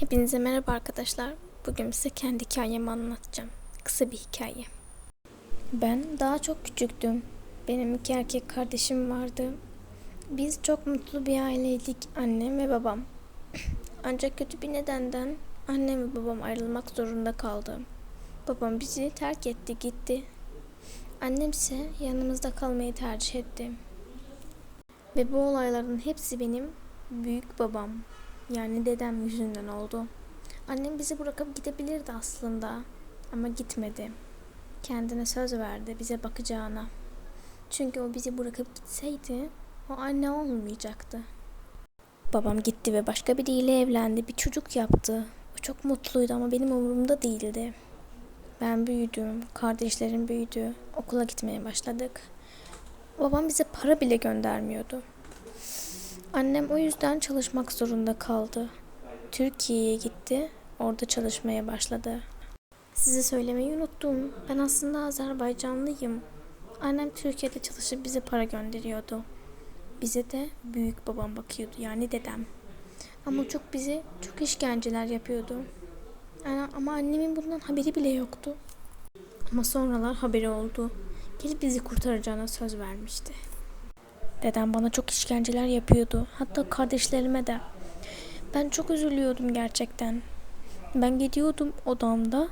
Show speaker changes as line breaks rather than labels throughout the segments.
Hepinize merhaba arkadaşlar. Bugün size kendi hikayemi anlatacağım. Kısa bir hikaye. Ben daha çok küçüktüm. Benim iki erkek kardeşim vardı. Biz çok mutlu bir aileydik. Annem ve babam. Ancak kötü bir nedenden annem ve babam ayrılmak zorunda kaldı. Babam bizi terk etti gitti. Annem ise yanımızda kalmayı tercih etti. Ve bu olayların hepsi benim büyük babam yani dedem yüzünden oldu. Annem bizi bırakıp gidebilirdi aslında ama gitmedi. Kendine söz verdi bize bakacağına. Çünkü o bizi bırakıp gitseydi o anne olmayacaktı. Babam gitti ve başka biriyle evlendi. Bir çocuk yaptı. O çok mutluydu ama benim umurumda değildi. Ben büyüdüm, kardeşlerim büyüdü, okula gitmeye başladık. Babam bize para bile göndermiyordu. Annem o yüzden çalışmak zorunda kaldı. Türkiye'ye gitti, orada çalışmaya başladı. Size söylemeyi unuttum. Ben aslında Azerbaycanlıyım. Annem Türkiye'de çalışıp bize para gönderiyordu. Bize de büyük babam bakıyordu yani dedem. Ama çok bize çok işkenceler yapıyordu. Yani ama annemin bundan haberi bile yoktu. Ama sonralar haberi oldu. Gelip bizi kurtaracağına söz vermişti. Dedem bana çok işkenceler yapıyordu. Hatta kardeşlerime de. Ben çok üzülüyordum gerçekten. Ben gidiyordum odamda.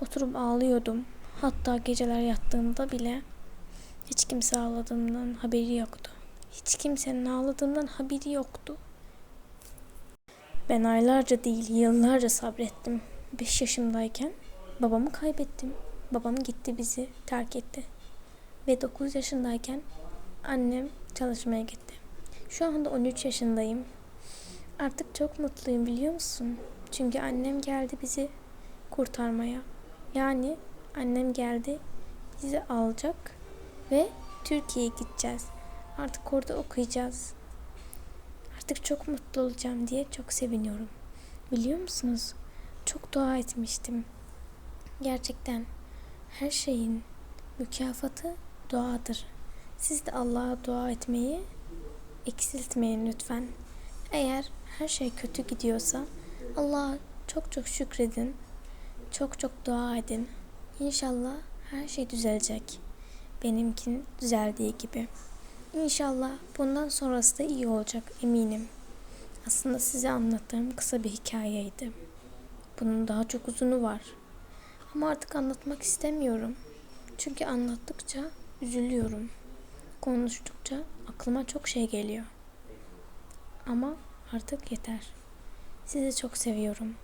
Oturup ağlıyordum. Hatta geceler yattığımda bile hiç kimse ağladığımdan haberi yoktu. Hiç kimsenin ağladığımdan haberi yoktu. Ben aylarca değil yıllarca sabrettim. 5 yaşımdayken babamı kaybettim. Babam gitti bizi terk etti. Ve 9 yaşındayken annem çalışmaya gitti. Şu anda 13 yaşındayım. Artık çok mutluyum biliyor musun? Çünkü annem geldi bizi kurtarmaya. Yani annem geldi bizi alacak ve Türkiye'ye gideceğiz. Artık orada okuyacağız. Artık çok mutlu olacağım diye çok seviniyorum. Biliyor musunuz? Çok dua etmiştim. Gerçekten her şeyin mükafatı duadır. Siz de Allah'a dua etmeyi eksiltmeyin lütfen. Eğer her şey kötü gidiyorsa Allah'a çok çok şükredin. Çok çok dua edin. İnşallah her şey düzelecek. Benimkin düzeldiği gibi. İnşallah bundan sonrası da iyi olacak eminim. Aslında size anlattığım kısa bir hikayeydi. Bunun daha çok uzunu var. Ama artık anlatmak istemiyorum. Çünkü anlattıkça üzülüyorum. Konuştukça aklıma çok şey geliyor. Ama artık yeter. Sizi çok seviyorum.